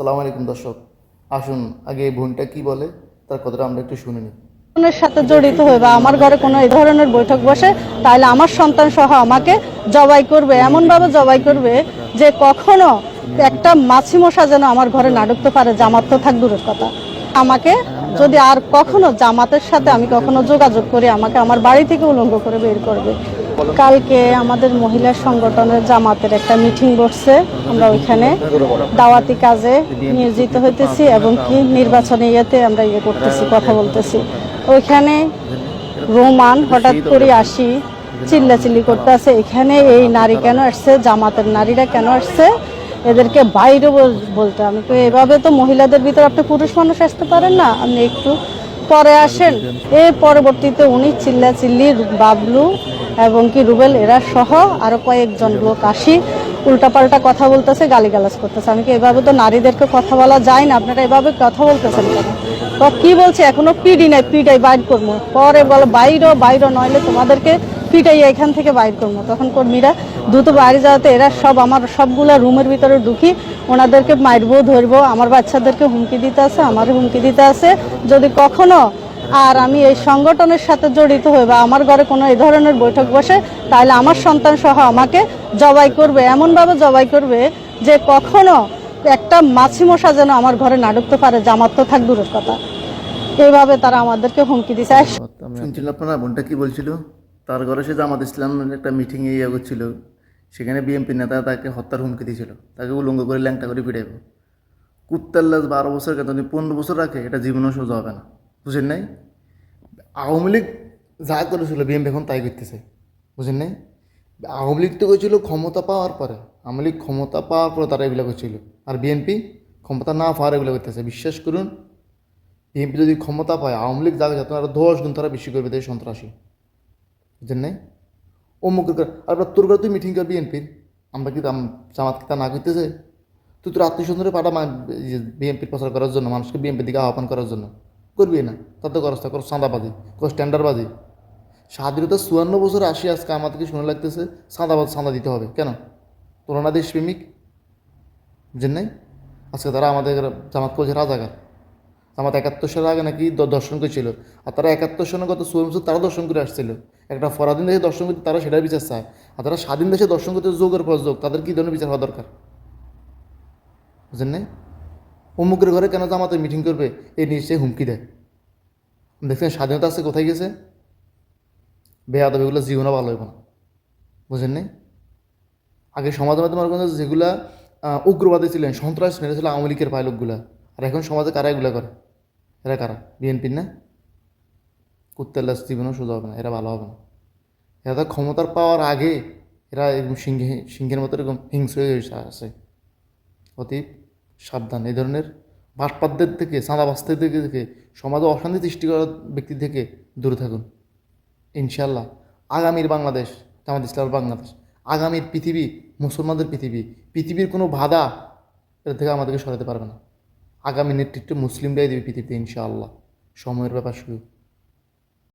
সালাম আলাইকুম দর্শক, আসুন আগে এই বোনটা কি বলে, তার কথাটা আমরা একটু শুনে নিই। সাথে জড়িত হয়ে বা আমার ঘরে কোনো এই ধরনের বৈঠক বসে তাহলে আমার সন্তান সহ আমাকে জবাই করবে, এমনভাবে জবাই করবে যে কখনো একটা মাছি মশা যেন আমার ঘরে না ঢুকতে পারে, জামাত তো থাক দূরের কথা। আমাকে যদি আর কখনো জামাতের সাথে আমি কখনো যোগাযোগ করি, আমাকে আমার বাড়ি থেকে উলঙ্গ করে বের করবে। কালকে আমাদের মহিলা সংগঠনের জামাতের একটা মিটিং বসছে, আমরা ওইখানে দাওয়াতি কাজে নিয়োজিত হইতেছি এবং কি নির্বাচনে ইয়েতে আমরা ইয়ে করতেছি, কথা বলতেছি। ওইখানে রোমান হঠাৎ করে আসি, চিল্লাচিল্লি করতে আছে এখানে এই নারী কেন আসছে, জামাতের নারীরা কেন আসছে, এদেরকে বাইরে বল- বলতে আমি তো এভাবে তো মহিলাদের ভিতরে আপনি পুরুষ মানুষ আসতে পারেন না, আপনি একটু পরে আসেন। এর পরবর্তীতে উনি চিল্লা চিল্লি বাবলু এবং কি রুবেল এরা সহ আরও কয়েকজন লোক আসি, উল্টাপাল্টা কথা বলতেছে, গালিগালাজ করতেছে। আমি কি এভাবে তো নারীদেরকে কথা বলা যায় না? আপনারা এভাবে কথা বলতেছেন তো কি বলছে? এখনও পিডি নাই, পিডাই বাইর করব। পরে বলো বাইরও বাইরও নইলে তোমাদেরকে পিটাই এখান থেকে বাইর করব। তখন কর্মীরা দ্রুত বাইরে যাওয়াতে এরা সব আমার সবগুলা রুমের ভিতরে ঢুকি, ওনাদেরকে মারবো, ধরবো, আমার বাচ্চাদেরকে হুমকি দিতে আছে, আমার হুমকি দিতে আছে। যদি কখনো আর আমি এই সংগঠনের সাথে জড়িত হই বা আমার ঘরে কোনো এই ধরনের বৈঠক বসে, তাহলে আমার সন্তান সহ আমাকে জবাই করবে, এমনভাবে জবাই করবে যে কখনো একটা মাছি মশা যেন আমার ঘরে না ঢুকতে পারে জামাত তো থাক দূরের কথা। এইভাবে তারা আমাদেরকে হুমকি আর শুনছিলেন বোনটা কি বলছিল? তার ঘরে সে জামাত ইসলামের একটা মিটিংয়ে ইয়ে করছিল। সেখানে বিএনপি নেতা তাকে হত্যার হুমকি দিয়েছিল। তাকে উলঙ্গ করে ল্যাংটা করে পিটাইব। কুত্তাল্লাস বারো বছর কেন? পনেরো বছর রাখে, এটা জীবনেও সোজা হবে না। বুঝেন নাই? আওয়ামী লীগ যা করেছিল বিএনপি এখন তাই করতেছে। বুঝেন নাই? আওয়ামী লীগ তো করেছিল ক্ষমতা পাওয়ার পরে। আওয়ামী লীগ ক্ষমতা পাওয়ার পরে তারা এগুলো করছিল। আর বিএনপি ক্ষমতা না পাওয়ার এগুলো করতেছে। বিশ্বাস করুন বিএনপি যদি ক্ষমতা পায়, আওয়ামী লীগ যাবে তারা দশ গুণ তারা বেশি করবে দেয় সন্ত্রাসী। বুঝলেন নাই? অমুকের করে আর তোর ঘরে তুই মিটিং করবি বিএনপির আমরা কি জামাত কি তা না করতেছে তুই তোর আত্মীয় স্বজনরে পাঠা বিএনপির প্রচার করার জন্য, মানুষকে বিএনপির দিকে আহ্বান করার জন্য, করবি না? তাতে করস তা করো চাঁদাবাজি করো স্ট্যান্ডার্ডবাজি স্বাধীনতা চুয়ান্ন বছর আসি আজকে আমাদেরকে শুনে লাগতেছে? চাঁদাবাজ, চাঁদা দিতে হবে, কেন? তোরা না দেশপ্রেমিক? বুঝলেন নাই? আজকে তারা আমাদের জামাত করছে রাজাকার। আমার একাত্তর সালের আগে নাকি দর্শন করেছিল, আর তারা একাত্তর সনে গত ষোলো বছর তারা দর্শন করে আসছিল। একটা পরাধীন দেশে দর্শন করতে তারা সেটার বিচার চায়। আর তারা স্বাধীন দেশে দর্শন করতে যোগের পর যোগ, তাদের কী ধরনের বিচার হওয়া দরকার? বুঝলেন অমুকের ঘরে কেন জামাতে মিটিং করবে? এই নিশ্চয়ই হুমকি দেয়। দেখছেন, স্বাধীনতা আছে, কোথায় গেছে? বেয়াদব এগুলো জীবনও ভালো হইব না। বুঝেন নাই আগে সমাজের মধ্যে মনে করেন যেগুলা উগ্রবাদী ছিলেন, সন্ত্রাস মেরেছিল আওয়ামী লীগের পায় লোকগুলা আর এখন সমাজে কারা এগুলো করে? এরা কারা? বিএনপির না? কুত্তেল্লাস জীবনেও সোজা হবে না, এরা ভালো হবে না। এরা তো ক্ষমতার পাওয়ার আগে এরা এরকম সিংহে, সিংহের মতো এরকম হিংস্র হয়ে আছে। অতীব সাবধান। এই ধরনের বাটপাতদের থেকে চাঁদাবাসদের থেকে থেকে, সমাজে অশান্তি সৃষ্টি করা ব্যক্তি থেকে দূরে থাকুন। ইনশাল্লাহ আগামীর বাংলাদেশ, জামাত ইসলামের বাংলাদেশ, আগামীর পৃথিবী মুসলমানদের পৃথিবী, পৃথিবীর কোনো বাধা এর থেকে আমাদেরকে সরাতে পারবে না। আগামী নেতৃত্ব মুসলিমরাই দেবে পৃথিবীতে ইনশাআল্লাহ। সময়ের ব্যাপার শুরু।